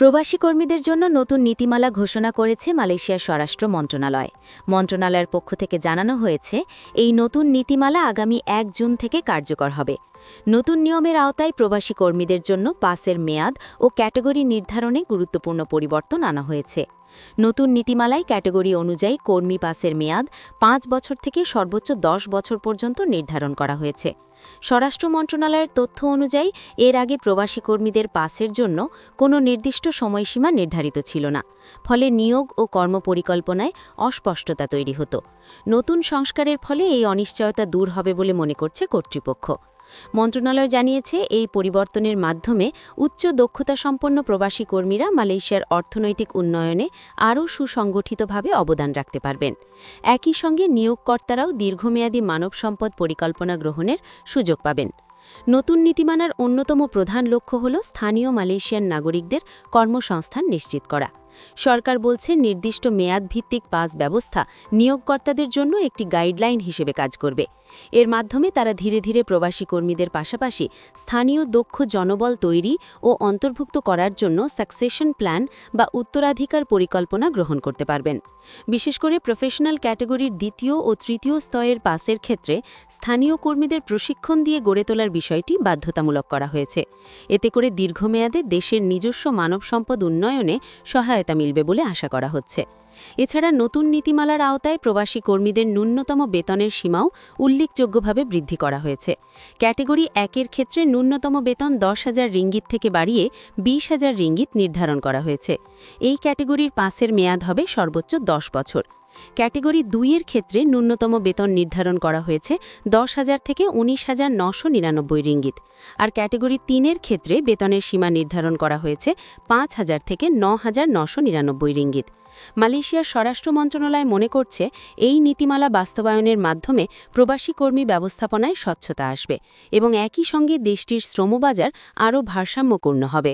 প্রবাসী কর্মীদের জন্য নতুন নীতিমালা ঘোষণা করেছে মালয়েশিয়ার স্বরাষ্ট্র মন্ত্রণালয়। মন্ত্রণালয়ের পক্ষ থেকে জানানো হয়েছে, এই নতুন নীতিমালা আগামী এক জুন থেকে কার্যকর হবে। নতুন নিয়মের আওতায় প্রবাসী কর্মীদের জন্য পাসের মেয়াদ ও ক্যাটাগরি নির্ধারণে গুরুত্বপূর্ণ পরিবর্তন আনা হয়েছে। নতুন নীতিমালায় ক্যাটাগরি অনুযায়ী কর্মী পাসের মেয়াদ পাঁচ বছর থেকে সর্বোচ্চ দশ বছর পর্যন্ত নির্ধারণ করা হয়েছে। স্বরাষ্ট্র মন্ত্রণালয়ের তথ্য অনুযায়ী, এর আগে প্রবাসী কর্মীদের পাসের জন্য কোনো নির্দিষ্ট সময়সীমা নির্ধারিত ছিল না, ফলে নিয়োগ ও কর্মপরিকল্পনায় অস্পষ্টতা তৈরি হতো। নতুন সংস্কারের ফলে এই অনিশ্চয়তা দূর হবে বলে মনে করছে কর্তৃপক্ষ। মন্ত্রণালয় জানিয়েছে, এই পরিবর্তনের মাধ্যমে উচ্চ দক্ষতাসম্পন্ন প্রবাসী কর্মীরা মালয়েশিয়ার অর্থনৈতিক উন্নয়নে আরও সুসংগঠিতভাবে অবদান রাখতে পারবেন। একই সঙ্গে নিয়োগকর্তারাও দীর্ঘমেয়াদী মানব সম্পদ পরিকল্পনা গ্রহণের সুযোগ পাবেন। নতুন নীতিমানার অন্যতম প্রধান লক্ষ্য হল স্থানীয় মালয়েশিয়ান নাগরিকদের কর্মসংস্থান নিশ্চিত করা। সরকার বলছে নির্দিষ্ট মেয়াদ ভিত্তিক পাস ব্যবস্থা নিয়োগকর্তাদের জন্য একটি গাইডলাইন হিসেবে কাজ করবে। এর মাধ্যমে তারা ধীরে ধীরে প্রবাসী কর্মীদের পাশাপাশি স্থানীয় দক্ষ জনবল তৈরি ও অন্তর্ভুক্ত করার জন্য সাকসেশন প্ল্যান বা উত্তরাধিকার পরিকল্পনা গ্রহণ করতে পারবেন। বিশেষ করে প্রফেশনাল ক্যাটাগরির দ্বিতীয় ও তৃতীয় স্তরের পাসের ক্ষেত্রে স্থানীয় কর্মীদের প্রশিক্ষণ দিয়ে গড়ে তোলার বিষয়টি বাধ্যতামূলক করা হয়েছে। এতে করে দীর্ঘমেয়াদে দেশের নিজস্ব মানব সম্পদ উন্নয়নে সহায়তা মিলবে বলে আশা করা হচ্ছে। এছাড়া নতুন নীতিমালার আওতায় প্রবাসী কর্মীদের ন্যূনতম বেতনের সীমাও উল্লেখযোগ্যভাবে বৃদ্ধি করা হয়েছে। ক্যাটেগরি একের ক্ষেত্রে ন্যূনতম বেতন দশ হাজার রিঙ্গিত থেকে বাড়িয়ে বিশ হাজার রিঙ্গিত নির্ধারণ করা হয়েছে। এই ক্যাটেগরির পাসের মেয়াদ হবে সর্বোচ্চ দশ বছর। ক্যাটেগরি দুইয়ের ক্ষেত্রে ন্যূনতম বেতন নির্ধারণ করা হয়েছে দশ হাজার থেকে উনিশ হাজার নশো নিরানব্বই রিঙ্গিত। আর ক্যাটেগরি তিনের ক্ষেত্রে বেতনের সীমা নির্ধারণ করা হয়েছে পাঁচ হাজার থেকে ন হাজার নশো নিরানব্বই রিঙ্গিত। মালয়েশিয়ার স্বরাষ্ট্র মন্ত্রণালয় মনে করছে এই নীতিমালা বাস্তবায়নের মাধ্যমে প্রবাসী কর্মী ব্যবস্থাপনায় স্বচ্ছতা আসবে এবং একই সঙ্গে দেশটির শ্রমবাজার আরও ভারসাম্যপূর্ণ হবে।